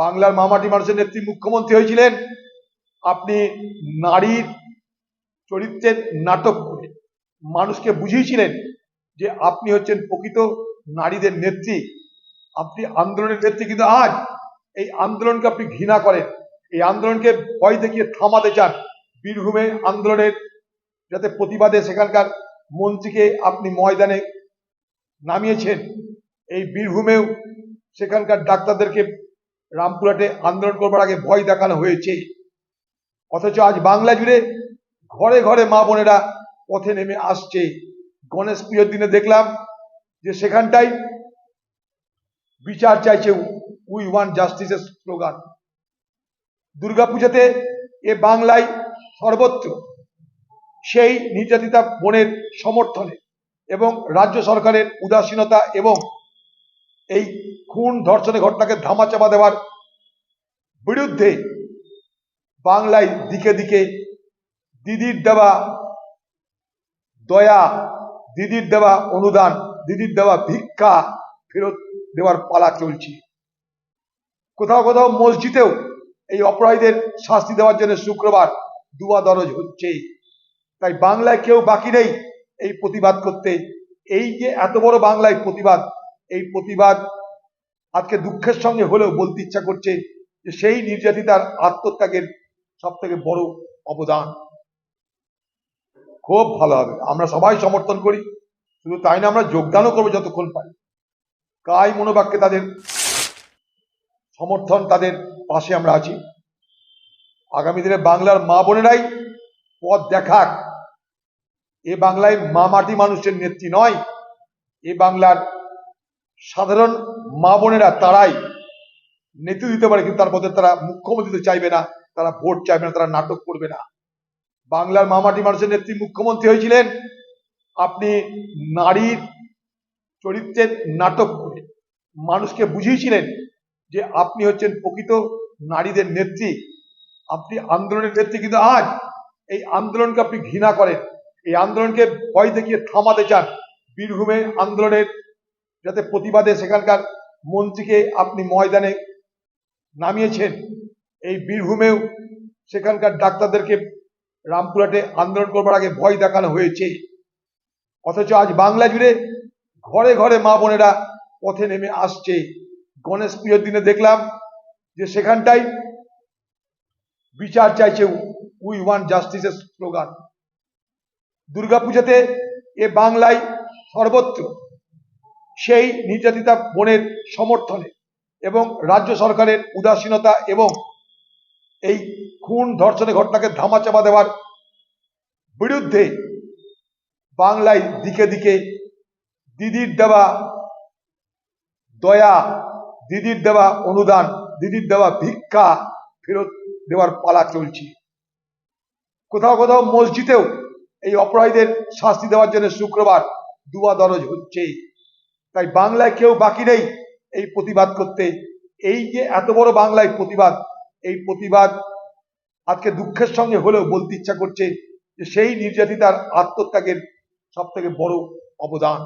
বাংলার মামাটি মানুষের নেত্রী মুখ্যমন্ত্রী হয়েছিলেন। আপনি নারীর চরিত্রের নাটক করে মানুষকে বুঝিয়েছিলেন যে আপনি হচ্ছেন প্রকৃত নারীদের নেত্রী। আপনি আন্দোলনের নেত্রী কিন্তু আজ। এই আন্দোলনকে আপনি ঘৃণা করেন। এই আন্দোলনকে ভয় দেখিয়ে থামাতে চান। বীরভূমে আন্দোলনের যাতে প্রতিবাদে সেখানকার মন্ত্রীকে আপনি ময়দানে নামিয়েছেন, এই বীরভূমেও সেখানকার ডাক্তারদেরকে রামপুরহাটে আন্দোলন করবার আগে ভয় দেখানো হয়েছে। অথচ আজ বাংলা জুড়ে ঘরে ঘরে মা বোনেরা পথে নেমে আসছে। গণেশ পুজোর দিনে দেখলাম যে সেখানটাই বিচার চাইছে উই ওয়ান জাস্টিসের স্লোগান। দুর্গাপূজাতে এ বাংলায় সর্বত্র সেই নির্যাতিতা বোনের সমর্থনে এবং রাজ্য সরকারের উদাসীনতা এবং এই খুন ধর্ষণের ঘটনাকে ধামাচাপা দেওয়ার বিরুদ্ধে বাংলায় দিকে দিকে দিদির দেওয়া দয়া, দিদির দেওয়া অনুদান, দিদির দেওয়া ভিক্ষা ফেরত দেওয়ার পালা চলছে। কোথাও কোথাও মসজিদেও এই অপরাধীদের শাস্তি দেওয়ার জন্য শুক্রবার দুয়া দরজ হচ্ছে। তাই বাংলায় কেউ বাকি নেই এই প্রতিবাদ করতে। এই যে এত বড় বাংলায় প্রতিবাদ, এই প্রতিবাদ আজকে দুঃখের সঙ্গে হলেও বলতে ইচ্ছা করছে যে সেই নির্যাতিতার আত্মত্যাগের সব থেকে বড় অবদান। খুব ভালো হবে। আমরা সবাই সমর্থন করি। শুধু তাই না, আমরা যোগদানও করব যতক্ষণ পাই। কাই মনোবাক্যে তাদের সমর্থন তাদের পাশে আমরা আছি। আগামী দিনে বাংলার মা বোনেরাই পথ দেখাক। এ বাংলায় মা মাটি মানুষের নেত্রী নয়, এ বাংলার সাধারণ মা বোনেরা তারাই নেতৃত্ব দিতে পারে, কিন্তু তার মধ্যে তারা মুখ্যমন্ত্রী চাইবে না, তারা ভোট চাইবে না, তারা নাটক করবে না। বাংলার মামাটি মানুষের নেত্রী মুখ্যমন্ত্রী হয়েছিলেন, আপনি নারীর চরিত্রের নাটক করে মানুষকে বুঝিয়েছিলেন যে আপনি হচ্ছেন প্রকৃত নারীদের নেত্রী, আপনি আন্দোলনের নেত্রী, কিন্তু আজ এই আন্দোলনকে আপনি ঘৃণা করেন, এই আন্দোলনকে ভয় দেখিয়ে থামাতে চান, বীরভূমে আন্দোলনের যাতে প্রতিবাদে সেখানকার মন্ত্রীকে আপনি ময়দানে নামিয়েছেন, এই বীরভূমেও সেখানকার ডাক্তারদেরকে রামপুরহাটে আন্দোলন করবার আগে ভয় দেখানো হয়েছে। অথচ আজ বাংলা জুড়ে ঘরে ঘরে মা বোনেরা পথে নেমে আসছে। গণেশ পুজোর দিনে দেখলাম যে সেখানটাই বিচার চাইছে উই ওয়ান জাস্টিসের স্লোগান। দুর্গাপূজাতে এ বাংলায় সর্বত্র সেই নির্যাতিতা বোনের সমর্থনে এবং রাজ্য সরকারের উদাসীনতা এবং এই খুন ধর্ষণের ঘটনাকে ধামাচাপা দেওয়ার বিরুদ্ধে বাংলায় দিকে দিকে দিদির দেওয়া দয়া, দিদির দেওয়া অনুদান, দিদির দেওয়া ভিক্ষা ফেরত দেওয়ার পালা চলছে। কোথাও কোথাও মসজিদেও এই অপরাধীদের শাস্তি দেওয়ার জন্য শুক্রবার দুয়া দরজ হচ্ছে। তাই বাংলায় কেউ বাকি নেই এই প্রতিবাদ করতে। এই যে এত বড় বাংলায় প্রতিবাদ, এই প্রতিবাদ আজকে দুঃখের সঙ্গে হলেও বলতে ইচ্ছা করছে যে সেই নির্যাতিতার আত্মত্যাগের সব থেকে বড় অবদান।